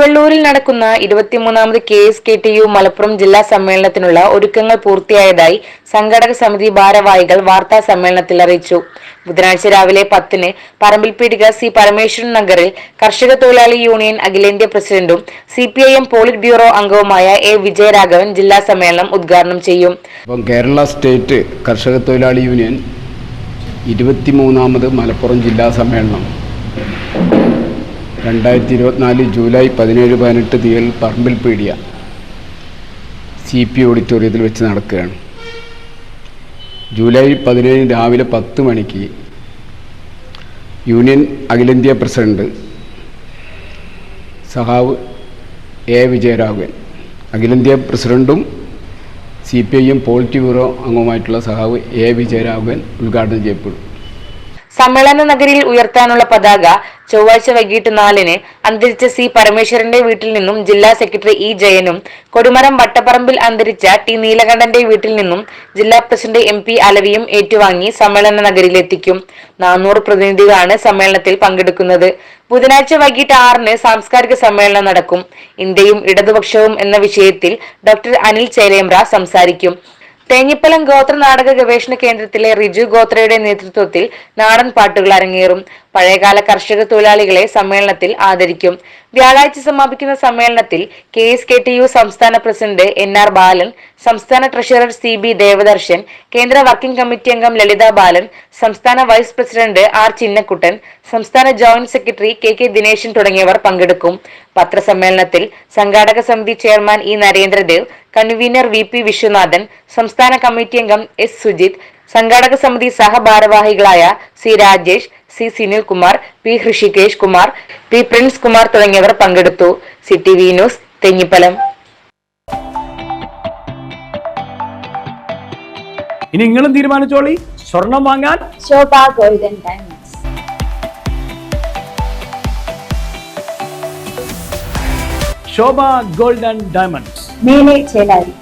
തിരുവള്ളൂരിൽ നടക്കുന്ന ഇരുപത്തിമൂന്നാമത് K S K T U Malappuram ജില്ലാ സമ്മേളനത്തിനുള്ള ഒരുക്കങ്ങൾ പൂർത്തിയായതായി സംഘടക സമിതി ഭാരവാഹികൾ വാർത്താ സമ്മേളനത്തിൽ അറിയിച്ചു. ബുധനാഴ്ച രാവിലെ പത്തിന് പറമ്പിൽ പീഠിക സി പരമേശ്വരൻ നഗറിൽ കർഷക തൊഴിലാളി യൂണിയൻ അഖിലേന്ത്യാ പ്രസിഡന്റും C P I M polit bureau അംഗവുമായ എ വിജയരാഘവൻ ജില്ലാ സമ്മേളനം ഉദ്ഘാടനം ചെയ്യും. കേരള സ്റ്റേറ്റ് കർഷക തൊഴിലാളി യൂണിയൻ ഇരുപത്തിമൂന്നാമത് മലപ്പുറം ജില്ലാ സമ്മേളനം രണ്ടായിരത്തി ഇരുപത്തിനാല് ജൂലൈ പതിനേഴ് പതിനെട്ട് തീയതിയിൽ പറമ്പിൽ പീടിയ സി പി ഓഡിറ്റോറിയത്തിൽ വെച്ച് നടക്കുകയാണ്. ജൂലൈ പതിനേഴിന് രാവിലെ പത്ത് മണിക്ക് യൂണിയൻ അഖിലേന്ത്യാ പ്രസിഡന്റ് സഹാവ് എ വിജയരാഘവൻ അഖിലേന്ത്യാ പ്രസിഡന്റും C P I M polit bureau അംഗവുമായിട്ടുള്ള സഹാവ് എ വിജയരാഘവൻ ഉദ്ഘാടനം ചെയ്യപ്പെടും. സമ്മേളന നഗരിയിൽ ഉയർത്താനുള്ള പതാക ചൊവ്വാഴ്ച വൈകിട്ട് നാലിന് അന്തരിച്ച സി പരമേശ്വരന്റെ വീട്ടിൽ നിന്നും ജില്ലാ സെക്രട്ടറി ഇ ജയനും കൊടിമരം വട്ടപ്പറമ്പിൽ അന്തരിച്ച ടി നീലകണ്ഠന്റെ വീട്ടിൽ നിന്നും ജില്ലാ പ്രസിഡന്റ് എം പി അലവിയും ഏറ്റുവാങ്ങി സമ്മേളന നഗരിയിലെത്തിക്കും. നാനൂറ് പ്രതിനിധികളാണ് സമ്മേളനത്തിൽ പങ്കെടുക്കുന്നത്. ബുധനാഴ്ച വൈകിട്ട് ആറിന് സാംസ്കാരിക സമ്മേളനം നടക്കും. ഇന്ത്യയും ഇടതുപക്ഷവും എന്ന വിഷയത്തിൽ ഡോക്ടർ അനിൽ ചേലേമ്ര സംസാരിക്കും. തേഞ്ഞിപ്പലം ഗോത്ര നാടക ഗവേഷണ കേന്ദ്രത്തിലെ റിജു ഗോത്രയുടെ നേതൃത്വത്തിൽ നാടൻ പാട്ടുകൾ അരങ്ങേറും. പഴയകാല കർഷക തൊഴിലാളികളെ സമ്മേളനത്തിൽ ആദരിക്കും. വ്യാഴാഴ്ച സമാപിക്കുന്ന സമ്മേളനത്തിൽ K S K T U സംസ്ഥാന പ്രസിഡന്റ് എൻ ആർ ബാലൻ സംസ്ഥാന ട്രഷറർ സി ബി ദേവദർശൻ കേന്ദ്ര വർക്കിംഗ് കമ്മിറ്റി അംഗം ലളിത ബാലൻ സംസ്ഥാന വൈസ് പ്രസിഡന്റ് ആർ ചിന്നക്കുട്ടൻ സംസ്ഥാന joint secretary K K Dineshan തുടങ്ങിയവർ പങ്കെടുക്കും. പത്രസമ്മേളനത്തിൽ സംഘാടക സമിതി chairman E Narendradev convener V P Viswanathan സംസ്ഥാന കമ്മിറ്റി അംഗം എസ് സുജിത് സംഘാടക സമിതി സഹഭാരവാഹികളായ C Rajesh C Sunilkumar P Hrishikesh Kumar P Prince Kumar തുടങ്ങിയവർ പങ്കെടുത്തു. C T V news Thenhipalam ഇനി നിങ്ങളും തീരുമാനിച്ചോളി. സ്വർണം വാങ്ങാൻ Sobha golden diamonds. Sobha gold and diamonds. నేనే చేయాలి.